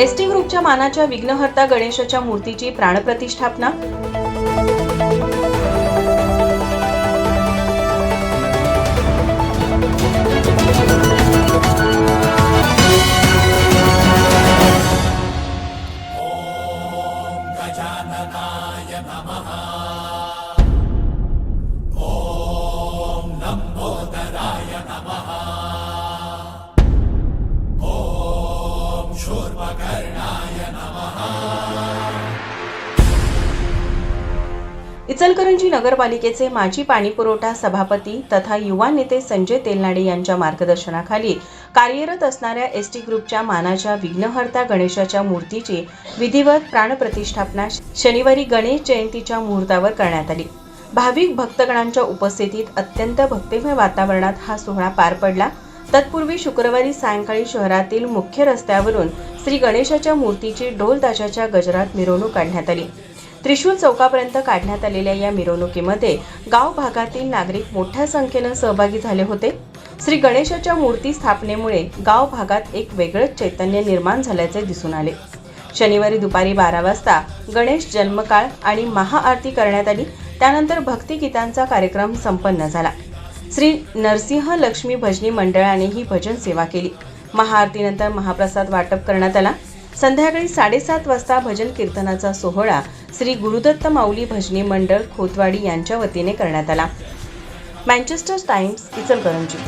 S T ग्रुपच्या मानाच्या विघ्नहर्ता गणेशाच्या मूर्तीची प्राणप्रतिष्ठापना. इचलकरंजी नगरपालिकेचे माजी पाणीपुरवठा सभापती तथा युवा नेते संजय तेलनाडे यांच्या मार्गदर्शनाखाली कार्यरत असणाऱ्या एस टी ग्रुपच्या मानाच्या विघ्नहर्ता गणेशाच्या मूर्तीची विधिवत प्राणप्रतिष्ठापना शनिवारी गणेश जयंतीच्या मुहूर्तावर करण्यात आली. भाविक भक्तगणांच्या उपस्थितीत अत्यंत भक्तिमय वातावरणात हा सोहळा पार पडला. तत्पूर्वी शुक्रवारी सायंकाळी शहरातील मुख्य रस्त्यावरून श्री गणेशाच्या मूर्तीची ढोल ताशाच्या गजरात मिरवणूक काढण्यात आली. त्रिशूल चौकापर्यंत काढण्यात आलेल्या या मिरवणुकीमध्ये गाव भागातील नागरिक मोठ्या संख्येनं सहभागी झाले होते. श्री गणेशाच्या मूर्ती स्थापनेमुळे गाव भागात एक वेगळंच चैतन्य निर्माण झाल्याचे दिसून आले. शनिवारी दुपारी बारा वाजता गणेश जन्मकाळ आणि महाआरती करण्यात आली. त्यानंतर भक्तिगीतांचा कार्यक्रम संपन्न झाला. श्री नरसिंह लक्ष्मी भजनी मंडळाने ही भजन सेवा केली. महाआरतीनंतर महाप्रसाद वाटप करण्यात आला. संध्याकाळी साडेसात वाजता भजन कीर्तनाचा सोहळा श्री गुरुदत्त माऊली भजनी मंडळ खोतवाडी यांच्या वतीने करण्यात आला. Manchester Times Ichalkaranji.